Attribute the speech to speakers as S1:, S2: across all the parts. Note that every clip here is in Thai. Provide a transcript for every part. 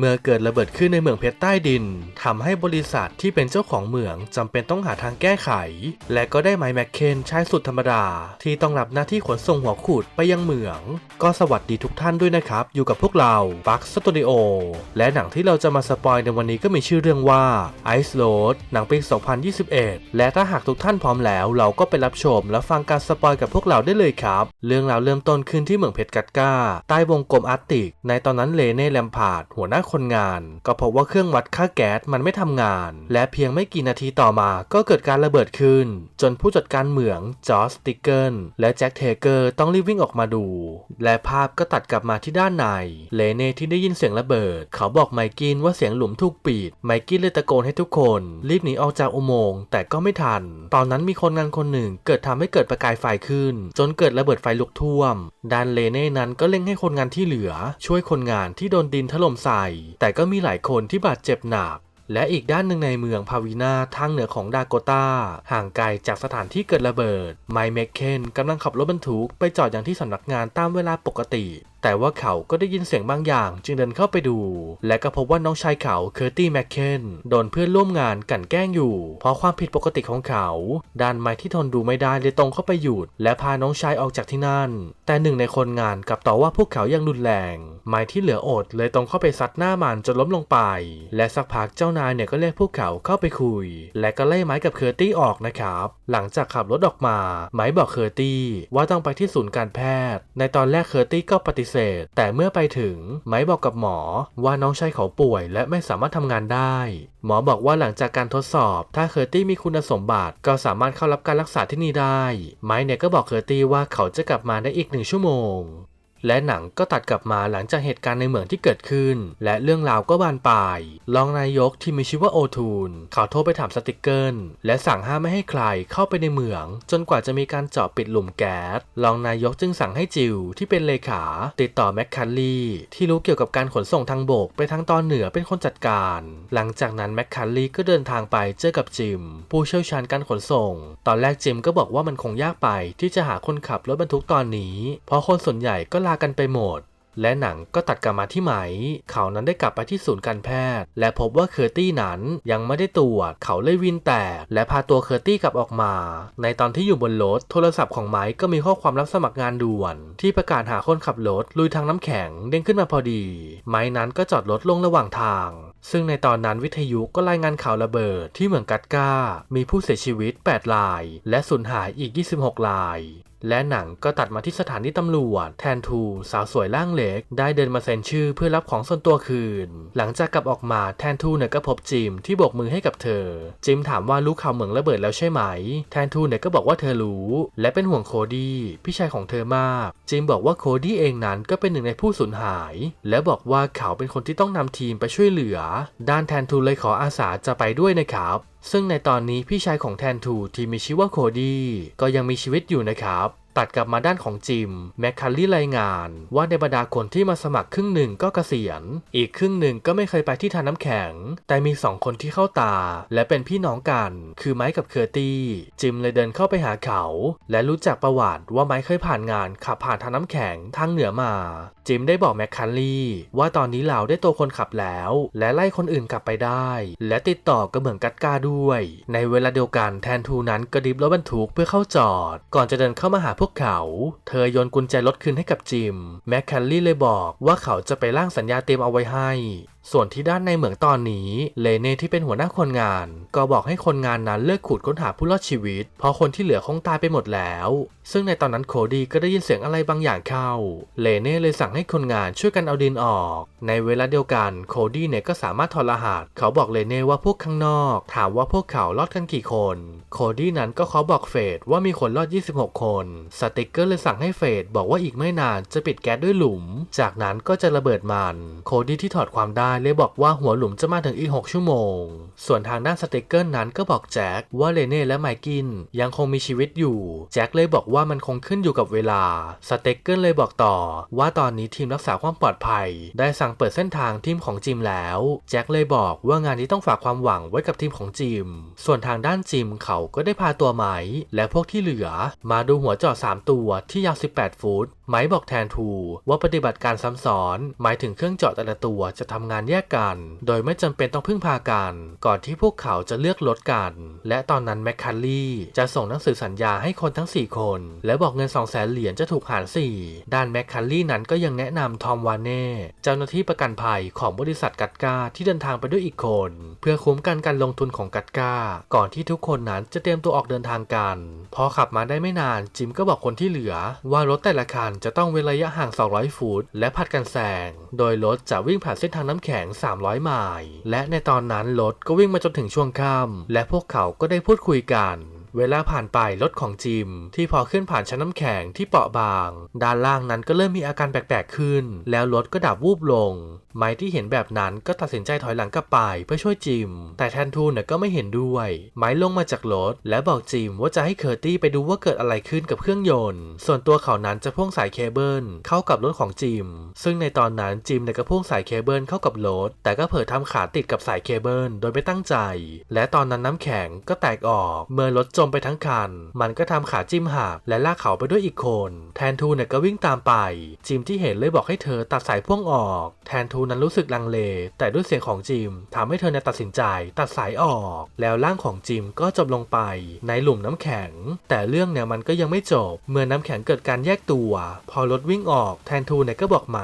S1: เมื่อเกิดระเบิดขึ้นในเมืองเพชรใต้ดินทำให้บริษัทที่เป็นเจ้าของเหมืองจำเป็นต้องหาทางแก้ไข และก็ได้ไมค์แมคเคนชายสุดธรรมดา ที่ต้องรับหน้าที่ขนส่งหัวขูดไปยังเหมือง ก็สวัสดีทุกท่านด้วยนะครับ อยู่กับพวกเราบัคสตูดิโอและหนังที่เราจะมาสปอยในวันนี้ก็มีชื่อเรื่องว่า Ice Road หนังปี 2021 และถ้าหากทุกท่านพร้อมแล้ว เราก็ไปรับชมและฟังการสปอยกับพวกเราได้เลยครับ เรื่องราวเริ่มต้นขึ้นที่เหมืองเพชรกัดก้าใต้วงกลมอาร์ติก ในตอนนั้นเลเน่แลมพาร์ดหัวหน้าคนงาน ก็พบว่าเครื่องวัดค่าแก๊สมันไม่ทำงาน และเพียงไม่กี่นาทีต่อมาก็เกิดการระเบิดขึ้น จนผู้จัดการเหมืองจอสติกเกิลและแจ็คเทเกอร์ต้องรีบวิ่งออกมาดู และภาพก็ตัดกลับมาที่ด้านใน เลเน่ที่ได้ยินเสียงระเบิด เขาบอกไมกินว่าเสียงหลุมถูกปิด ไมกินเลยตะโกนให้ทุกคน รีบหนีออกจากอุโมงค์แต่ก็ไม่ทัน ตอนนั้นมีคนงานคนหนึ่งเกิดทำให้เกิดประกายไฟขึ้น จนเกิดระเบิดไฟลุกท่วม ด้านเลเน่นั้นก็เร่งให้คนงานที่เหลือ ช่วยคนงานที่โดนดินถล่มใส่แต่ก็มีหลายคนที่บาดเจ็บหนักและอีกด้านหนึ่งในเมืองพาวินาทางเหนือของดาโกตาห่างไกลจากสถานที่เกิดระเบิดไมค์เมคเคนกำลังขับรถบรรทุกไปจอดอย่างที่สำนักงานตามเวลาปกติแต่ว่าเขาก็ได้ยินเสียงบางอย่างจึงเดินเข้าไปดู และก็พบว่าน้องชายเขาเคอร์ตี้แมคเคนโดนเพื่อนร่วมงานกั่นแกล้งอยู่ เพราะความผิดปกติของเขาด้านไมค์ที่ทนดูไม่ได้เลยตรงเข้าไปหยุด และพาน้องชายออกจากที่นั่น แต่หนึ่งในคนงานกลับต่อว่าพวกเขายังรุนแรงไมค์ที่เหลืออดเลยตรงเข้าไปซัดหน้ามันจนล้มลงไป และสักพักเจ้านายเนี่ยก็เรียกพวกเขาเข้าไปคุย และก็ไล่ไม้กับเคอร์ตี้ออกนะครับหลังจากขับรถออกมาไม้บอกเคอร์ตี้ว่าต้องไปที่ศูนย์การแพทย์ ในตอนแรกเคอร์ตี้ก็ปฏิเสธ แต่เมื่อไปถึงไม้บอกกับหมอว่าน้องชายเขาป่วยและไม่สามารถทำงานได้ หมอบอกว่าหลังจากการทดสอบ ถ้าเคอร์ตี้มีคุณสมบัติ ก็สามารถเข้ารับการรักษาที่นี่ได้ ไม้เนี่ยก็บอกเคอร์ตี้ว่าเขาจะกลับมาได้อีกหนึ่งชั่วโมง และหนังก็ตัดกลับมาหลังจากเหตุการณ์ในเหมืองที่เกิดขึ้น และเรื่องราวก็บานปลายรองนายกที่มีชื่อว่าโอทูนเขาโทรไปถามสติกเกิลและสั่งห้ามไม่ให้ใครเข้าไปในเหมือง จนกว่าจะมีการเจาะปิดหลุมแก๊สรองนายกจึงสั่งให้จิวที่เป็นเลขา ติดต่อแมคคันลีที่รู้เกี่ยวกับการขนส่งทางบกไปทางตอนเหนือเป็นคนจัดการ หลังจากนั้นแมคคันลีก็เดินทางไปเจอกับจิม ผู้เชี่ยวชาญการขนส่ง ตอนแรกจิมก็บอกว่ามันคงยากไปที่จะหาคนขับรถบรรทุกตอนนี้ เพราะคนส่วนใหญ่ก็ลากันไปหมด และหนังก็ตัดกลับมาที่ไหม เขานั้นได้กลับไปที่ศูนย์การแพทย์ และพบว่าเคอร์ตี้นั้นยังไม่ได้ตรวจ เขาเลยวินแตก และพาตัวเคอร์ตี้กลับออกมา ในตอนที่อยู่บนรถโทรศัพท์ของไมค์ก็มีข้อความรับสมัครงานด่วน ที่ประกาศหาคนขับรถลุยทางน้ำแข็งเด้งขึ้นมาพอดี ไมค์นั้นก็จอดรถลงระหว่างทางซึ่งในตอนนั้นวิทยุก็รายงานข่าวระเบิดที่เมืองกัตกามีผู้เสียชีวิต 8 ราย และสูญหายอีก 26 ราย และหนังก็ตัดมาที่สถานีตำรวจ แทนทูสาวสวยร่างเล็ก ได้เดินมาเซ็นชื่อเพื่อรับของส่วนตัวคืน หลังจากกลับออกมาแทนทูเนี่ยก็พบจิมที่โบกมือให้กับเธอ จิมถามว่ารู้ข่าวเหมืองระเบิดแล้วใช่ไหม แทนทูเนี่ยก็บอกว่าเธอรู้ และเป็นห่วงโคดี้พี่ชายของเธอมาก จิมบอกว่าโคดี้เองนั้นก็เป็นหนึ่งในผู้สูญหาย และบอกว่าเขาเป็นคนที่ต้องนำทีมไปช่วยเหลือ ด้านแทนทูเลยขออาสาจะไปด้วยนะครับ ซึ่งในตอนนี้พี่ชายของแทนทูที่มีชื่อว่าโคดี้ก็ยังมีชีวิตอยู่นะครับ ตัดกลับมาด้านของจิม แมคคัลลี่รายงาน ว่าในบรรดาคนที่มาสมัครครึ่งหนึ่งก็เกษียณ อีกครึ่งหนึ่งก็ไม่เคยไปที่ทานน้ำแข็ง แต่มีสองคนที่เข้าตา และเป็นพี่น้องกัน คือไมค์กับเคอร์ตี้จิมเลยเดินเข้าไปหาเขา และรู้จักประวัติว่าไมค์เคยผ่านงานขับผ่านทางน้ำแข็งทางเหนือมา จิมได้บอกแมคคันลี่ว่าตอนนี้เราได้ตัวคนขับแล้ว และไล่คนอื่นกลับไปได้ และติดต่อกับเหมืองกัดกาด้วย ในเวลาเดียวกันแทนทูนั้นก็ดิบรถบรรทุกเพื่อเข้าจอด ก่อนจะเดินเข้ามาหาพวกเขา เธอโยนกุญแจรถคืนให้กับจิม แมคคันลี่เลยบอกว่าเขาจะไปร่างสัญญาเตรียมเอาไว้ให้ ส่วนที่ด้านในเหมืองตอนนี้เลเน่ที่เป็นหัวหน้าคนงาน ก็บอกให้คนงานนั้นเลิกขุดค้นหาผู้รอดชีวิต เพราะคนที่เหลือคงตายไปหมดแล้ว ซึ่งในตอนนั้นโคดี้ก็ได้ยินเสียงอะไรบางอย่างเข้าเลเน่เลยสั่งให้คนงานช่วยกันเอาดินออก ในเวลาเดียวกันโคดี้เนี่ยก็สามารถถอดรหัสเขาบอกเลเน่ว่าพวกข้างนอก ถามว่าพวกเขารอดกันกี่คน โคดี้นั้นก็ขาบอกเฟดว่ามีคนรอด 26 คนสติกเกอร์เลยสั่งให้เฟดบอกว่าอีกไม่นานจะปิดแก๊สด้วยหลุม จากนั้นก็จะระเบิดมัน โคดี้ที่ถอดความได้เลยบอกว่าหัวหลุมจะมาถึงอีก 6 ชั่วโมง ส่วนทางด้านสติกเกอร์นั้นก็บอกแจ็คว่าเลเน่และไมกินยังคงมีชีวิตอยู่ แจ็คเลยบอกว่ามันคงขึ้นอยู่กับเวลา สเต็กเกิลเลยบอกต่อ ว่าตอนนี้ทีมรักษาความปลอดภัย ได้สั่งเปิดเส้นทางทีมของจิมแล้ว แจ็คเลยบอกว่างานนี้ต้องฝากความหวังไว้กับทีมของจิม ส่วนทางด้านจิมเขาก็ได้พาตัวไม้และพวกที่เหลือ มาดูหัวเจาะ3ตัวที่ยาว 18 ฟุตไม้บอกแทนทูว่าปฏิบัติการซ้ำซ้อน หมายถึงเครื่องเจาะแต่ละตัวจะทำงานแยกกัน โดยไม่จำเป็นต้องพึ่งพากัน ก่อนที่พวกเขาจะเลือกรถกัน และตอนนั้นแมคคัลลี่จะส่งหนังสือสัญญาให้คนทั้ง 4 คน และบอกเงิน 2 0 0แสนเหรียญจะถูกหาร 4 ด้านแมคคัลลี่นั้นก็ยังแนะนำทอมวานเน่เจ้าหน้าที่ประกันภัยของบริษัทกัตกาที่เดินทางไปด้วยอีกคน เพื่อคุ้มกันการลงทุนของกัตกาก่อนที่ทุกคนนั้นจะเตรียมตัวออกเดินทางกัน พอขับมาได้ไม่นานจิมก็บอกคนที่เหลือ ว่ารถแต่ละคันจะต้องเว้นระยะห่าง 200 ฟุตและผัดกันแซงโดยรถจะวิ่งผ่านเส้นทางน้ำแแข็ง 300 ไมล์และในตอนนั้นรถก็วิ่งมาจนถึงช่วงค่ำและพวกเขาก็ได้พูดคุยกันเวลาผ่านไปรถของจิม ที่พอขึ้นผ่านชั้นน้ำแข็งที่เปราะบาง ด้านล่างนั้นก็เริ่มมีอาการแปลกๆขึ้น แล้วรถก็ดับวูบลงไมค์ที่เห็นแบบนั้นก็ตัดสินใจถอยหลังกลับไปเพื่อช่วยจิม แต่แทนทูนก็ไม่เห็นด้วย ไมค์ลงมาจากรถและบอกจิมว่าจะให้เคอร์ตี้ไปดูว่าเกิดอะไรขึ้นกับเครื่องยนต์ ส่วนตัวเขานั้นจะพ่วงสายเคเบิลเข้ากับรถของจิม ซึ่งในตอนนั้นจิมก็พ่วงสายเคเบิลเข้ากับรถ แต่ก็เผลอทำขาติดกับสายเคเบิลโดยไม่ตั้งใจ และตอนนั้นน้ำแข็งก็แตกออก เมื่อรถจมไปทั้งคัน มันก็ทำขาจิมหักและลากเขาไปด้วยอีกคน แทนทูนก็วิ่งตามไป จิมที่เห็นเลยบอกให้เธอตัดสายพ่วงออก แทนทููนั้นรู้สึกลังเล แต่ด้วยเสียงของจิมทำให้เธอเนี่ยตัดสินใจตัดสายออก แล้วร่างของจิมก็จมลงไปในหลุมน้ำแข็ง แต่เรื่องเนี่ยมันก็ยังไม่จบ เมื่อน้ำแข็งเกิดการแยกตัว พอรถวิ่งออกแทนทูเนี่ยก็บอกไหม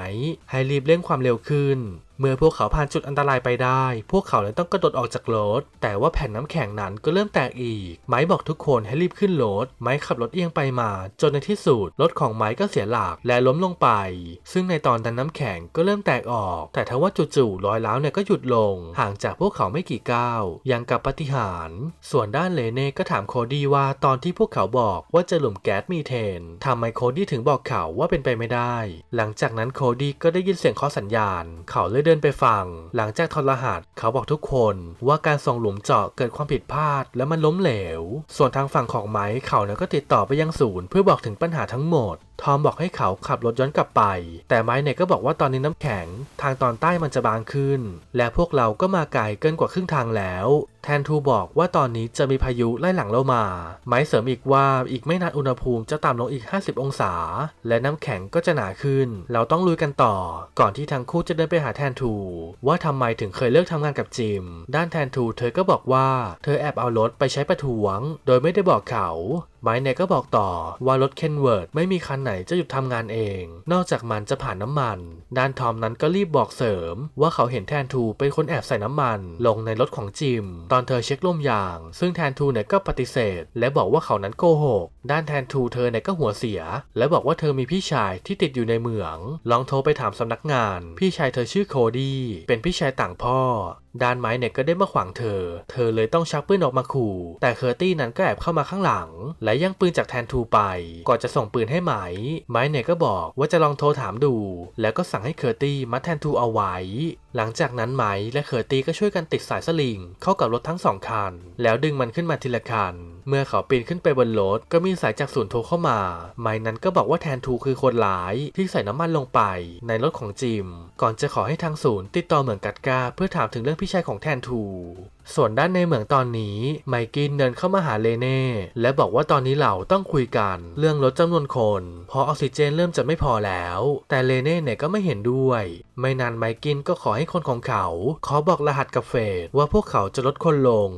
S1: ให้รีบเร่งความเร็วขึ้นเมื่อพวกเขาผ่านจุดอันตรายไปได้ พวกเขาเลยต้องกระโดดออกจากรถ แต่ว่าแผ่นน้ำแข็งนั้นก็เริ่มแตกอีก ไม้บอกทุกคนให้รีบขึ้นรถ ไม้ขับรถเอียงไปมา จนในที่สุด รถของไม้ก็เสียหลักและล้มลงไป ซึ่งในตอนนั้นน้ำแข็งก็เริ่มแตกออก แต่ทว่าจู่ๆรอยร้าวเนี่ยก็หยุดลง ห่างจากพวกเขาไม่กี่ก้าวยังกับปฏิหาร ส่วนด้านเลเน่ก็ถามโคดี้ว่าตอนที่พวกเขาบอกว่าจอหลุมแก๊สมีเทนทำไมโคดี้ถึงบอกเขาว่าเป็นไปไม่ได้ หลังจากนั้นโคดี้ก็ได้ยินเสียงเคาะสัญญาณ เขาเลยเดินไปฟังหลังจากทรหัสเขาบอกทุกคนว่าการส่งหลุมเจาะเกิดความผิดพลาด และมันล้มเหลว ส่วนทางฝั่งของไม้เขาเนี่ยก็ติดต่อไปยังศูนย์เพื่อบอกถึงปัญหาทั้งหมด ทอมบอกให้เขาขับรถย้อนกลับไป แต่ไม้เนี่ยก็บอกว่าตอนนี้น้ำแข็ง ทางตอนใต้มันจะบางขึ้น และพวกเราก็มาไกลเกินกว่าครึ่งทางแล้ว แทนทูบอกว่าตอนนี้จะมีพายุไล่หลังเรามา ไม้เสริมอีกว่าอีกไม่นานอุณหภูมิจะต่ำลงอีก 50 องศา และน้ำแข็งก็จะหนาขึ้น เราต้องลุยกันต่อ ก่อนที่ทั้งคู่จะเดินไปหาแทนทู ว่าทำไมถึงเคยเลิกทำงานกับจิม ด้านแทนทูเธอก็บอกว่าเธอแอบเอารถไปใช้ประท้วง โดยไม่ได้บอกเขา ไม้เนี่ยก็บอกต่อว่ารถเคนเวิร์ดไม่มีคันไหนจะหยุดทำงานเอง นอกจากมันจะผ่านน้ำมัน ด้านทอมนั้นก็รีบบอกเสริม ว่าเขาเห็นแทนทูเป็นคนแอบใส่น้ำมัน ลงในรถของจิม ตอนเธอเช็คลมยาง ซึ่งแทนทูเนี่ยก็ปฏิเสธ และบอกว่าเขานั้นโกหก ด้านแทนทูเธอเนี่ยก็หัวเสีย และบอกว่าเธอมีพี่ชายที่ติดอยู่ในเมือง ลองโทรไปถามสำนักงาน พี่ชายเธอชื่อโคดี้ เป็นพี่ชายต่างพ่อ ด้านไม้เนี่ยก็ได้มาขวางเธอ เธอเลยต้องชักปืนออกมาขู่ แต่เคอร์ตี้นั้นก็แอบเข้ามาข้างหลัง และย่างปืนจากแทนทูไป ก่อนจะส่งปืนให้ไหม ไม้เนี่ยก็บอกว่าจะลองโทรถามดู แล้วก็สั่งให้เคอร์ตี้มัดแทนทูเอาไว้ หลังจากนั้นไหมและเคอร์ตี้ก็ช่วยกันติดสายสลิงเข้ากับรถทั้งสองคัน แล้วดึงมันขึ้นมาทีละคัน เมื่อเขาปีนขึ้นไปบนรถก็มีสายจากศูนย์โทรเข้ามา ไมนั้นก็บอกว่าแทนทูคือคนร้ายที่ใส่น้ำมันลงไป ในรถของจิม ก่อนจะขอให้ทางศูนย์ติดต่อเหมืองกัดกาเพื่อถามถึงเรื่องพี่ชายของแทนทูส่วนด้านในเหมืองตอนนี้ ไมกินเดินเข้ามาหาเลเน่ และบอกว่าตอนนี้เราต้องคุยกันเรื่องลดจำนวนคน เพราะออกซิเจนเริ่มจะไม่พอแล้ว แต่เลเน่เนี่ยก็ไม่เห็นด้วย ไม่นานไมกินก็ขอให้คนของเขา ขอบอกรหัสกับเฟดว่าพวกเขาจะลดคนลง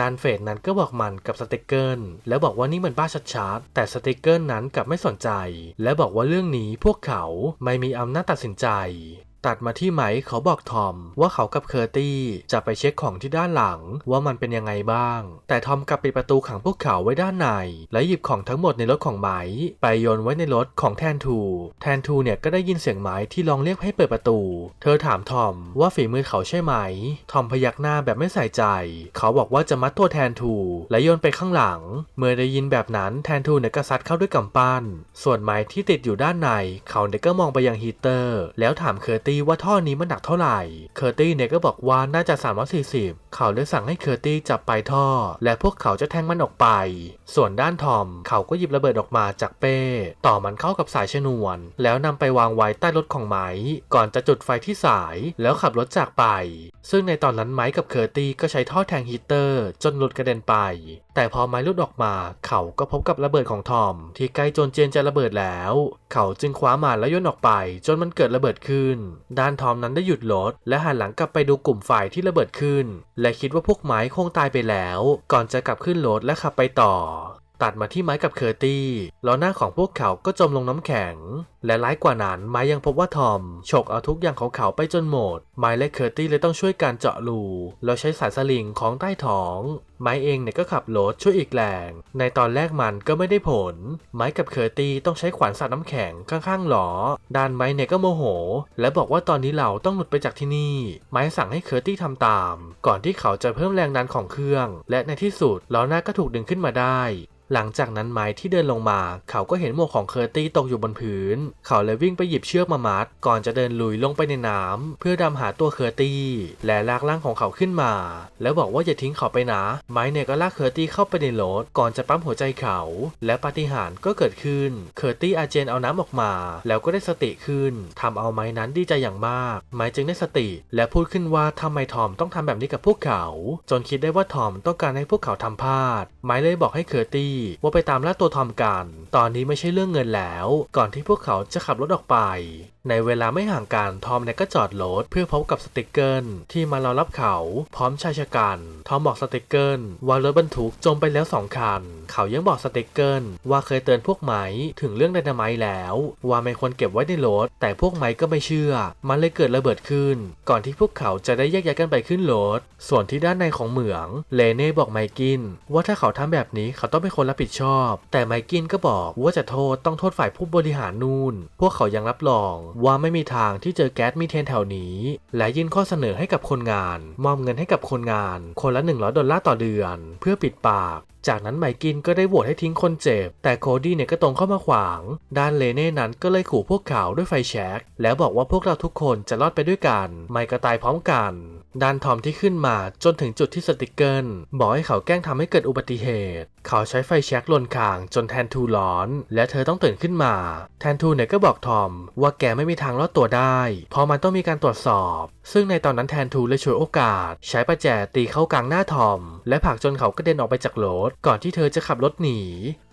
S1: ดานเฟดนั้นก็บอกมันกับสติกเกอร์แล้วบอกว่านี่มันบ้าชัดๆแต่สติกเกอร์นั้นกลับไม่สนใจ และบอกว่าเรื่องนี้พวกเขาไม่มีอำนาจตัดสินใจ ตัดมาที่ไหมเขาบอกทอมว่าเขากับเคอร์ตี้จะไปเช็คของที่ด้านหลังว่ามันเป็นยังไงบ้าง แต่ทอมกลับปิดประตูขังพวกเขาไว้ด้านใน และหยิบของทั้งหมดในรถของไหมไปโยนไว้ในรถของแทนทู แทนทูเนี่ยก็ได้ยินเสียงไหมที่ลองเรียกให้เปิดประตู เธอถามทอมว่าฝีมือเขาใช่ไหม ทอมพยักหน้าแบบไม่ใส่ใจ เขาบอกว่าจะมัดตัวแทนทูและโยนไปข้างหลัง เมื่อได้ยินแบบนั้นแทนทูเนี่ยก็ซัดเข้าด้วยกำปั้น ส่วนไม้ที่ติดอยู่ด้านใน เขาเนี่ยก็มองไปยังฮีเตอร์ แล้วถามเคอร์ตี้ว่าท่อนี้มันหนักเท่าไหร่ เคอร์ตี้เนี่ยก็บอกว่าน่าจะ 340 เขาเลยสั่งให้เคอร์ตี้จับปลายท่อ และพวกเขาจะแทงมันออกไป ส่วนด้านทอม เขาก็หยิบระเบิดออกมาจากเป้ ต่อมันเข้ากับสายชนวน แล้วนำไปวางไว้ใต้รถของไม้ ก่อนจะจุดไฟที่สาย แล้วขับรถจากไป ซึ่งในตอนนั้นไม้กับเคอร์ตี้ก็ใช้ท่อแทงฮีเตอร์ จนหลุดกระเด็นไป แต่พอไม้หลุดออกมา เขาก็พบกับระเบิดของทอม ที่ใกล้จนเจนจะระเบิดแล้ว เขาจึงคว้ามันแล้วโยนออกไป จนมันเกิดระเบิดขึ้น ด้านทอมนั้นได้หยุดรถและหันหลังกลับไปดูกลุ่มไฟที่ระเบิดขึ้นและคิดว่าพวกหมายคงตายไปแล้ว ก่อนจะกลับขึ้นรถและขับไปต่อ ตัดมาที่ไม้กับเคอร์ตี้ล้อหน้าของพวกเขาก็จมลงน้ำแข็ง และร้ายกว่านั้นไม้ยังพบว่าทอมฉกเอาทุกอย่างของเขาไปจนหมด ไม้และเคอร์ตี้เลยต้องช่วยการเจาะรูแล้วใช้สายสลิงของใต้ท้อง ไม้เองเนี่ยก็ขับรถช่วยอีกแรง ในตอนแรกมันก็ไม่ได้ผล ไม้กับเคอร์ตี้ต้องใช้ขวานสาดน้ำแข็งข้างๆหลอด้านไม้เนี่ยก็โมโห และบอกว่าตอนนี้เราต้องหลุดไปจากที่นี่ ไม้สั่งให้เคอร์ตี้ทำตาม ก่อนที่เขาจะเพิ่มแรงดันของเครื่อง และในที่สุดล้อหน้าก็ถูกดึงขึ้นมาได้ หลังจากนั้นไม้ที่เดินลงมา เขาก็เห็นหมวกของเคอร์ตี้ตกอยู่บนพื้น เขาเลยวิ่งไปหยิบเชือกมามัด ก่อนจะเดินลุยลงไปในน้ำเพื่อดำหาตัวเคอร์ตี้ และลากร่างของเขาขึ้นมา แล้วบอกว่าอย่าทิ้งเขาไปนะ ไม้เนี่ยก็ลากเคอร์ตี้เข้าไปในรถก่อนจะปั๊มหัวใจเขา และปาฏิหาริย์ก็เกิดขึ้น เคอร์ตี้อาเจนเอาน้ำออกมา แล้วก็ได้สติขึ้นทำเอาไม้นั้นดีใจอย่างมาก ไม้จึงได้สติ และพูดขึ้นว่าทำไมทอมต้องทำแบบนี้กับพวกเขา จนคิดได้ว่าทอมต้องการให้พวกเขาทำพลาด ไม้เลยบอกให้เคอร์ตี้ว่าไปตามล่าตัวทอมกัน ตอนนี้ไม่ใช่เรื่องเงินแล้ว ก่อนที่พวกเขาจะขับรถออกไป ในเวลาไม่ห่างกันทอมเนี่ยก็จอดรถเพื่อพบกับสติกเกอร์ที่มารอรับเขาพร้อมชายชะกันทอมบอกสติกเกอร์ว่ารถบรรทุกจมไปแล้วสองคัน เขายังบอกสติกเกอร์ว่าเคยเตือนพวกไม้ถึงเรื่องไดนาไมต์แล้ว ว่าไม่ควรเก็บไว้ในรถแต่พวกไม้ก็ไม่เชื่อ มันเลยเกิดระเบิดขึ้น ก่อนที่พวกเขาจะได้แยกย้ายกันไปขึ้นรถส่วนที่ด้านในของเหมืองเลเน่บอกไมกิน ว่าถ้าเขาทำแบบนี้เขาต้องเป็นคนรับผิดชอบ แต่ไมกินก็บอกว่าจะโทษต้องโทษฝ่ายผู้บริหารนู่นพวกเขายังรับรองว่าไม่มีทางที่เจอแก๊สมีเทนแถวนี้ และยื่นข้อเสนอให้กับคนงาน มอบเงินให้กับคนงาน คนละ 100 ดอลลาร์ต่อเดือน เพื่อปิดปาก จากนั้นไมกินก็ได้โหวตให้ทิ้งคนเจ็บ แต่โคดี้เนี่ยก็ตรงเข้ามาขวาง ด้านเลเน่นั้นก็เลยขู่พวกเขาด้วยไฟแช็กแล้วบอกว่าพวกเราทุกคนจะรอดไปด้วยกัน ไมก็ตายพร้อมกัน ด้านทอมที่ขึ้นมาจนถึงจุดที่สติกเกอร์บอกให้เขาแกล้งทำให้เกิดอุบัติเหตุ เขาใช้ไฟแช็กลนคางจนแทนทูร้อน และเธอต้องตื่นขึ้นมา แทนทูเนี่ยก็บอกทอม ว่าแกไม่มีทางรอดตัวได้เพราะมันต้องมีการตรวจสอบ ซึ่งในตอนนั้นแทนทูเลยฉวยโอกาส ใช้ประแจตีเข้ากลางหน้าทอม และผลักจนเขากระเด็นออกไปจากรถก่อนที่เธอจะขับรถหนี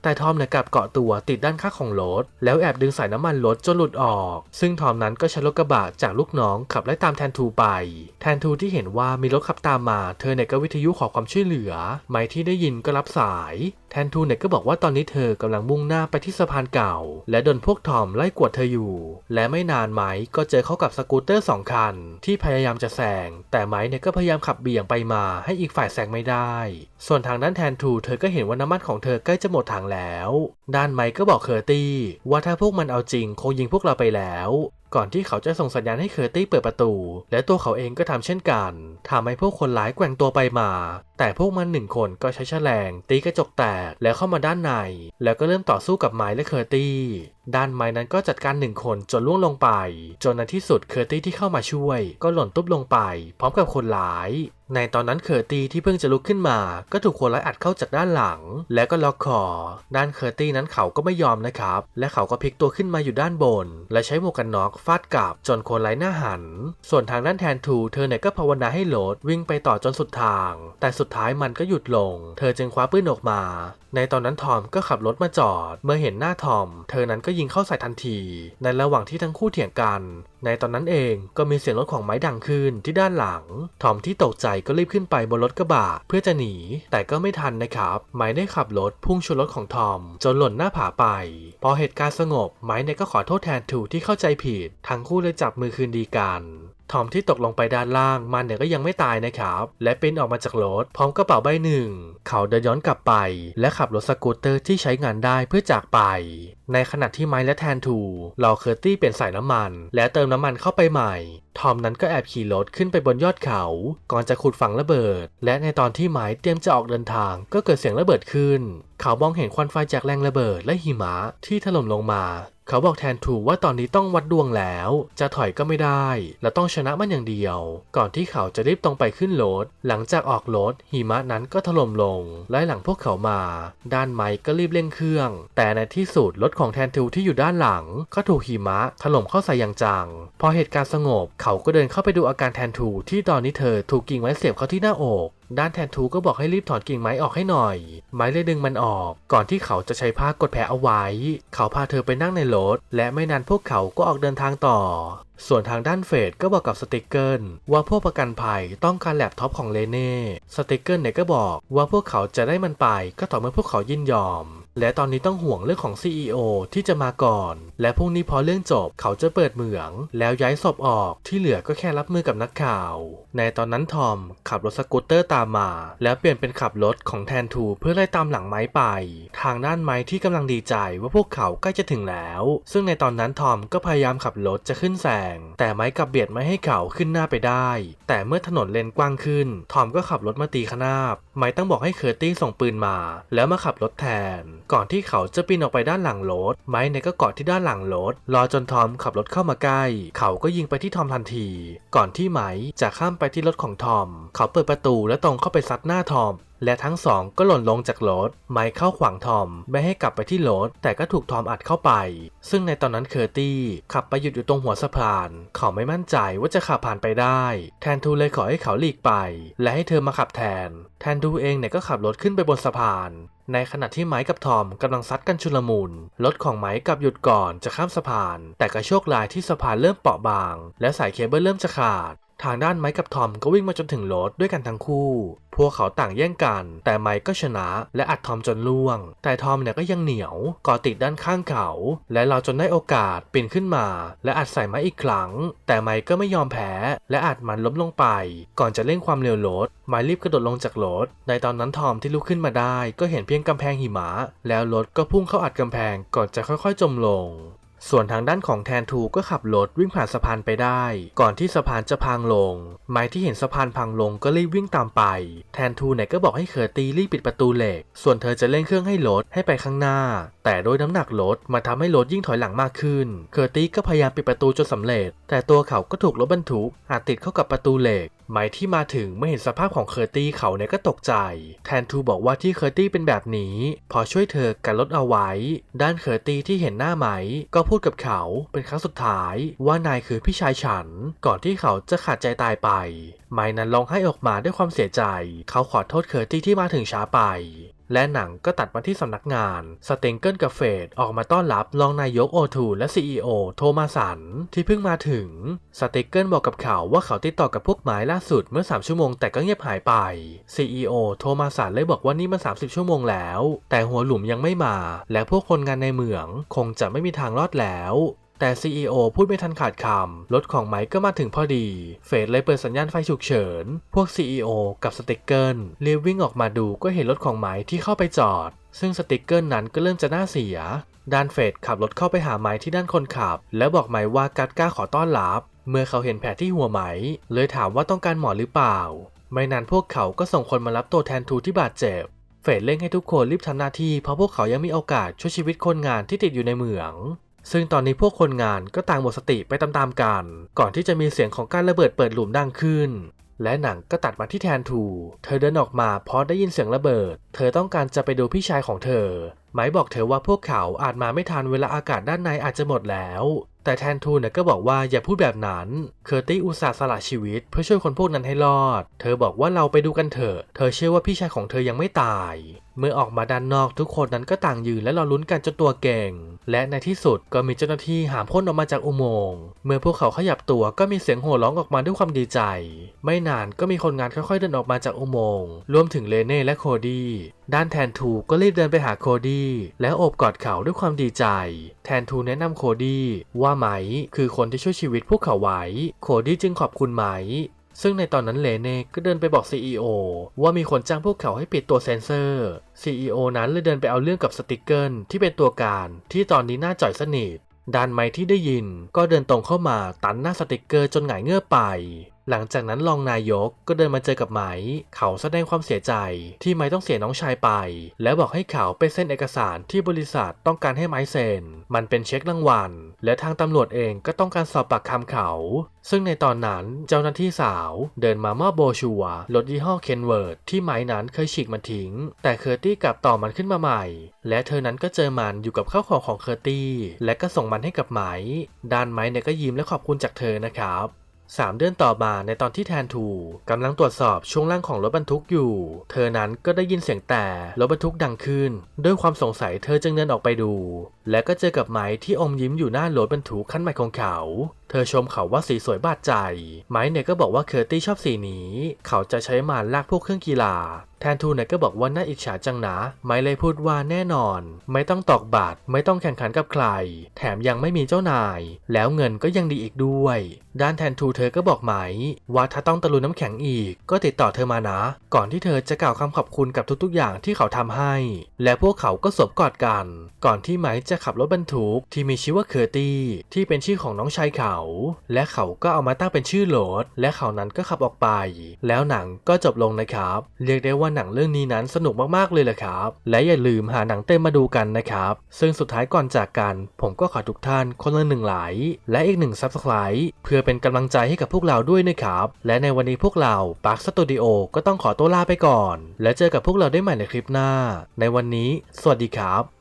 S1: แต่ทอมเนี่ยกลับเกาะตัวติดด้านข้างของรถ แล้วแอบดึงสายน้ำมันรถจนหลุดออก ซึ่งทอมนั้นก็ใช้รถกระบะจากลูกน้องขับไล่ตามแทนทูไป แทนทูที่เห็นว่ามีรถขับตามมา เธอเนี่ยก็วิทยุขอความช่วยเหลือ ไม้ที่ได้ยินก็รับสาย แทนทูเนี่ยก็บอกว่าตอนนี้เธอกำลังมุ่งหน้าไปที่สะพานเก่า และโดนพวกทอมไล่กวดเธออยู่ และไม่นานไม้ก็เจอเข้ากับสกูตเตอร์สองคัน ที่พยายามจะแซงแต่ไม้เนี่ยก็พยายามขับเบี่ยงไปมาให้อีกฝ่ายแซงไม่ได้ ส่วนทางด้านแทนทูเธอก็เห็นว่าน้ำมันของเธอใกล้จะหมดถังแล้ว ด้านไมค์ก็บอกเคอร์ตี้ว่าถ้าพวกมันเอาจริงคงยิงพวกเราไปแล้ว ก่อนที่เขาจะส่งสัญญาณให้เคอร์ตี้เปิดประตู และตัวเขาเองก็ทำเช่นกันทำให้พวกคนร้ายแกว่งตัวไปมา แต่พวกมันหนึ่งคนก็ใช้แฉลง ตีกระจกแตกแล้วเข้ามาด้านใน แล้วก็เริ่มต่อสู้กับไม้และเคอร์ตี้ ด้านไม้นั้นก็จัดการหนึ่งคนจนล่วงลงไป จนในที่สุดเคอร์ตี้ที่เข้ามาช่วย ก็หล่นตุ๊บลงไป พร้อมกับคนร้ายในตอนนั้นเคอร์ตี้ที่เพิ่งจะลุกขึ้นมา ก็ถูกคนร้ายอัดเข้าจากด้านหลัง แล้วก็ล็อกคอ ด้านเคอร์ตี้นั้นเขาก็ไม่ยอมนะครับ และเขาก็พลิกตัวขึ้นมาอยู่ด้านบน และใช้หมวกกันน็อกฟาดกลับจนคนร้หน้าหัน ส่วนทางด้านแทนทูเธอเนี่ยก็ภาวนาให้โหลดวิ่งไปต่อจนสุดทาง แต่สุดท้ายมันก็หยุดลง เธอจึงคว้าปืนออกมา ในตอนนั้นทอมก็ขับรถมาจอด เมื่อเห็นหน้าทอม เธอนั้นก็ยิงเข้าใส่ทันที ในระหว่างที่ทั้งคู่เถียงกัน ในตอนนั้นเองก็มีเสียงรถของไม้ดังขึ้นที่ด้านหลัง ทอมที่ตกใจก็รีบขึ้นไปบนรถกระบะเพื่อจะหนี แต่ก็ไม่ทันนะครับ ไม้ได้ขับรถพุ่งชนรถของทอม จนหล่นหน้าผาไป พอเหตุการณ์สงบ ไม้เนี่ยก็ขอโทษแทนทูที่เข้าใจผิด ทั้งคู่เลยจับมือคืนดีกัน ทอมที่ตกลงไปด้านล่างมันเนี่ยก็ยังไม่ตายนะครับ และเป็นออกมาจากรถพร้อมกระเป๋าใบหนึ่ง เขาเดินย้อนกลับไป และขับรถสกูตเตอร์ที่ใช้งานได้เพื่อจากไป ในขณะที่ไมค์และแทนทูรอเคอร์ตี้เปลี่ยนใส่น้ำมัน และเติมน้ำมันเข้าไปใหม่ ทอมนั้นก็แอบขี่รถขึ้นไปบนยอดเขา ก่อนจะขุดฝังระเบิด และในตอนที่ไมค์เตรียมจะออกเดินทาง ก็เกิดเสียงระเบิดขึ้น เขามองเห็นควันไฟจากแรงระเบิดและหิมะที่ถล่มลงมาเขาบอกแทนทูว่าตอนนี้ต้องวัดดวงแล้ว จะถอยก็ไม่ได้ และต้องชนะมันอย่างเดียว ก่อนที่เขาจะรีบตรงไปขึ้นรถ หลังจากออกรถหิมะนั้นก็ถล่มลง และหลังพวกเขามา ด้านไมค์ก็รีบเร่งเครื่อง แต่ในที่สุดรถของแทนทูที่อยู่ด้านหลัง ก็ถูกหิมะถล่มเข้าใส่อย่างจัง พอเหตุการณ์สงบ เขาก็เดินเข้าไปดูอาการแทนทูที่ตอนนี้เธอถูกกิ่งไม้เสียบเข้าที่หน้าอกด้านแทนทูก็บอกให้รีบถอนกิ่งไม้ออกให้หน่อย ไม้เลยดึงมันออก ก่อนที่เขาจะใช้ผ้ากดแผลเอาไว้ เขาพาเธอไปนั่งในรถ และไม่นานพวกเขาก็ออกเดินทางต่อ ส่วนทางด้านเฟดก็บอกกับสติกเกิลว่าพวกประกันภัยต้องการแล็ปท็อปของเลเน่ สติกเกิลเนี่ยก็บอกว่าพวกเขาจะได้มันไปก็ต่อเมื่อพวกเขายินยอม และตอนนี้ต้องห่วงเรื่องของ CEO ที่จะมาก่อน และพรุ่งนี้พอเรื่องจบเขาจะเปิดเหมือง แล้วย้ายศพออกที่เหลือก็แค่รับมือกับนักข่าว ในตอนนั้นทอมขับรถสกูตเตอร์ตามมา แล้วเปลี่ยนเป็นขับรถของแทนทูเพื่อไล่ตามหลังไม้ไป ทางด้านไม้ที่กำลังดีใจว่าพวกเขาใกล้จะถึงแล้ว ซึ่งในตอนนั้นทอมก็พยายามขับรถจะขึ้นแซงแต่ไม้กับเบียดไม่ให้เขาขึ้นหน้าไปได้ แต่เมื่อถนนเลนกว้างขึ้น ทอมก็ขับรถมาตีขนาบไม้ต้องบอกให้เคอร์ตี้ส่งปืนมา แล้วมาขับรถแทน ก่อนที่เขาจะปีนออกไปด้านหลังรถไม้เนี่ยก็เกาะที่ด้านหลังรถรอจนทอมขับรถเข้ามาใกล้ เขาก็ยิงไปที่ทอมทันที ก่อนที่ไม้จะข้ามไปที่รถของทอม เขาเปิดประตูและตรงเข้าไปซัดหน้าทอม และทั้งสองก็หล่นลงจากรถไมค์เข้าขวางทอมไม่ให้กลับไปที่รถแต่ก็ถูกทอมอัดเข้าไป ซึ่งในตอนนั้นเคอร์ตี้ขับไปหยุดอยู่ตรงหัวสะพาน เขาไม่มั่นใจว่าจะขับผ่านไปได้ แทนทูเลยขอให้เขาหลีกไป และให้เธอมาขับแทน แทนทูเองเนี่ยก็ขับรถขึ้นไปบนสะพานในขณะที่ไมค์กับทอมกำลังซัดกันชุลมุน รถของไมค์กับหยุดก่อนจะข้ามสะพาน แต่กระโชคลายที่สะพานเริ่มเปราะบาง และสายเคเบิลเริ่มจะขาด ทางด้านไมค์กับทอมก็วิ่งมาจนถึงรถด้วยกันทั้งคู่ พวกเขาต่างแย่งกัน แต่ไมค์ก็ชนะและอัดทอมจนล่วง แต่ทอมเนี่ยก็ยังเหนียวเกาะติดด้านข้างเขา และเราจนได้โอกาสปีนขึ้นมา และอัดใส่ไม้อีกครั้ง แต่ไมค์ก็ไม่ยอมแพ้ และอัดมันล้มลงไป ก่อนจะเร่งความเร็วรถไมค์รีบกระโดดลงจากรถในตอนนั้นทอมที่ลุกขึ้นมาได้ ก็เห็นเพียงกำแพงหิมะ แล้วรถก็พุ่งเข้าอัดกำแพงก่อนจะค่อยๆ จมลง ส่วนทางด้านของแทนทูก็ขับรถวิ่งผ่านสะพานไปได้ ก่อนที่สะพานจะพังลง ไมค์ที่เห็นสะพานพังลงก็รีบวิ่งตามไป แทนทูเนี่ยก็บอกให้เคอร์ตีรีบปิดประตูเหล็ก ส่วนเธอจะเร่งเครื่องให้รถให้ไปข้างหน้า แต่โดยน้ำหนักรถมาทำให้รถยิ่งถอยหลังมากขึ้น เคอร์ตีก็พยายามปิดประตูจนสำเร็จ แต่ตัวเขาก็ถูกรถบรรทุกอาจติดเข้ากับประตูเหล็ก ไมที่มาถึงเมื่อเห็นสภาพของเคอร์ตี้เขาเนี่ยก็ตกใจ แทนทูบอกว่าที่เคอร์ตี้เป็นแบบนี้พอช่วยเธอกันรถเอาไว้ ด้านเคอร์ตี้ที่เห็นหน้าไมค์ก็พูดกับเขาเป็นครั้งสุดท้ายว่านายคือพี่ชายฉัน ก่อนที่เขาจะขาดใจตายไป ไมนั้นร้องไห้ออกมาด้วยความเสียใจ เขาขอโทษเคอร์ตี้ที่มาถึงช้าไป และหนังก็ตัดมาที่สำนักงานสเตงเกิลกับเฟดออกมาต้อนรับรองนายกโอทูและ CEO โทมัสันที่เพิ่งมาถึงสเตงเกิลบอกกับเขาว่าเขาติดต่อกับพวกหมายล่าสุดเมื่อ 3 ชั่วโมงแต่ก็เงียบหายไป CEO โทมัสันเลยบอกว่านี่มัน 30 ชั่วโมงแล้ว แต่หัวหลุมยังไม่มา และพวกคนงานในเมืองคงจะไม่มีทางรอดแล้ว แต่ CEO พูดไม่ทันขาดคำรถของไมค์ก็มาถึงพอดี เฟดเลยเปิดสัญญาณไฟฉุกเฉิน พวก CEO กับสติกเกิลเรีบวิ่งออกมาดูก็เห็นรถของไมค์ที่เข้าไปจอด ซึ่งสติกเกิลนั้นก็เริ่มจะน่าเสียด้านเฟดขับรถเข้าไปหาไมค์ที่ด้านคนขับ แล้วบอกไมค์ว่ากัดก้าขอต้อนรับ เมื่อเขาเห็นแผลที่หัวไมค์เลยถามว่าต้องการหมอหรือเปล่า ไม่นานพวกเขาก็ส่งคนมารับตัวแทนทูที่บาดเจ็บ เฟดเร่งให้ทุกคนรีบทำหน้าที่เพราะพวกเขายังมีโอกาสช่วยชีวิตคนงานที่ติดอยู่ในเหมือง ซึ่งตอนนี้พวกคนงานก็ต่างหมดสติไปตามๆกัน ก่อนที่จะมีเสียงของการระเบิดเปิดหลุมดังขึ้น และหนังก็ตัดมาที่แทนทู เธอเดินออกมาเพราะได้ยินเสียงระเบิด เธอต้องการจะไปดูพี่ชายของเธอ ไม้บอกเธอว่าพวกเขาอาจมาไม่ทันเวลาอากาศด้านในอาจจะหมดแล้ว แต่แทนทูเนี่ยก็บอกว่าอย่าพูดแบบนั้น เคอร์ตี้อุตส่าห์สละชีวิต เพื่อช่วยคนพวกนั้นให้รอด เธอบอกว่าเราไปดูกันเถอะ เธอเชื่อว่าพี่ชายของเธอยังไม่ตายเมื่อออกมาด้านนอกทุกคนนั้นก็ต่างยืนและรอลุ้นกันจนตัวเก่ง และในที่สุดก็มีเจ้าหน้าที่หามพ่นออกมาจากอุโมงค์ เมื่อพวกเขาขยับตัวก็มีเสียงโห่ร้องออกมาด้วยความดีใจ ไม่นานก็มีคนงานค่อยๆเดินออกมาจากอุโมงค์รวมถึงเลเน่และโคดี้ด้านแทนทูก็รีบเดินไปหาโคดี้แล้วโอบกอดเขาด้วยความดีใจ แทนทูแนะนำโคดี้ว่าไหม คือคนที่ช่วยชีวิตพวกเขาไว้ โคดี้จึงขอบคุณไหม ซึ่งในตอนนั้นเลเน่ก็เดินไปบอก CEO ว่ามีคนจ้างพวกเขาให้ปิดตัวเซนเซอร์ CEO นั้นเลยเดินไปเอาเรื่องกับสติกเกิลที่เป็นตัวการที่ตอนนี้หน้าจ่อยสนิทด้านไม้ที่ได้ยินก็เดินตรงเข้ามาตันหน้าสติกเกอร์จนหงายเงือบไป หลังจากนั้นรองนายกก็เดินมาเจอกับไหม เขาแสดงความเสียใจที่ไม้ต้องเสียน้องชายไป แล้วบอกให้เขาไปเซ็นเอกสารที่บริษัทต้องการให้ไม้เซ็น มันเป็นเช็ครางวัล และทางตำรวจเองก็ต้องการสอบปากคำเขา ซึ่งในตอนนั้นเจ้าหน้าที่สาวเดินมามอบโบชัวร์รถยี่ห้อเคนเวิร์ดที่ไม้นั้นเคยฉีกมันทิ้ง แต่เคอร์ตี้กลับต่อมันขึ้นมาใหม่ และเธอนั้นก็เจอมันอยู่กับข้าวของของเคอร์ตี้และก็ส่งมันให้กับไม้ด้านไม้เนี่ยก็ยิ้มและขอบคุณจากเธอนะครับ สามเดือนต่อมาในตอนที่แทนทูกำลังตรวจสอบช่วงล่างของรถบรรทุกอยู่ เธอนั้นก็ได้ยินเสียงแต่รถบรรทุกดังขึ้น ด้วยความสงสัยเธอจึงเดินออกไปดู และก็เจอกับไม้ที่อมยิ้มอยู่หน้ารถบรรทุกคันใหม่ของเขา เธอชมเขาว่าสีสวยบาดใจ ไม้เนี่ยก็บอกว่าเคอร์ตี้ชอบสีนี้ เขาจะใช้มันลากพวกเครื่องกีฬา แทนทูเนี่ยก็บอกว่าน่าอิจฉาจังนะ ไม้เลยพูดว่าแน่นอน ไม่ต้องตอกบาตรไม่ต้องแข่งขันกับใคร แถมยังไม่มีเจ้านาย แล้วเงินก็ยังดีอีกด้วย ด้านแทนทูเธอก็บอกไหมว่าถ้าต้องตะลุยน้ำแข็งอีก ก็ติดต่อเธอมานะ ก่อนที่เธอจะกล่าวคำขอบคุณกับทุกๆ อย่างที่เขาทำให้ และพวกเขาก็สวมกอดกัน ก่อนที่ไมค์จะขับรถบรรทุกที่มีชื่อว่าเคอร์ตี้ที่เป็นชื่อของน้องชายเขาและเขาก็เอามาตั้งเป็นชื่อรถและเขานั้นก็ขับออกไป แล้วหนังก็จบลงนะครับ เรียกได้ว่าหนังเรื่องนี้นั้นสนุกมากๆเลยแหละครับ และอย่าลืมหาหนังเต็มมาดูกันนะครับ ซึ่งสุดท้ายก่อนจากกัน ผมก็ขอทุกท่านคนละหนึ่งไลค์และอีกหนึ่งซับสไคร b ์เพื่อเป็นกำลังใจให้กับพวกเราด้วยนะครับ และในวันนี้พวกเราปาร์คสตูดิโอก็ต้องขอตัวลาไปก่อน และเจอกับพวกเราได้ใหม่ในคลิปหน้า ในวันนี้ สวัสดีครับ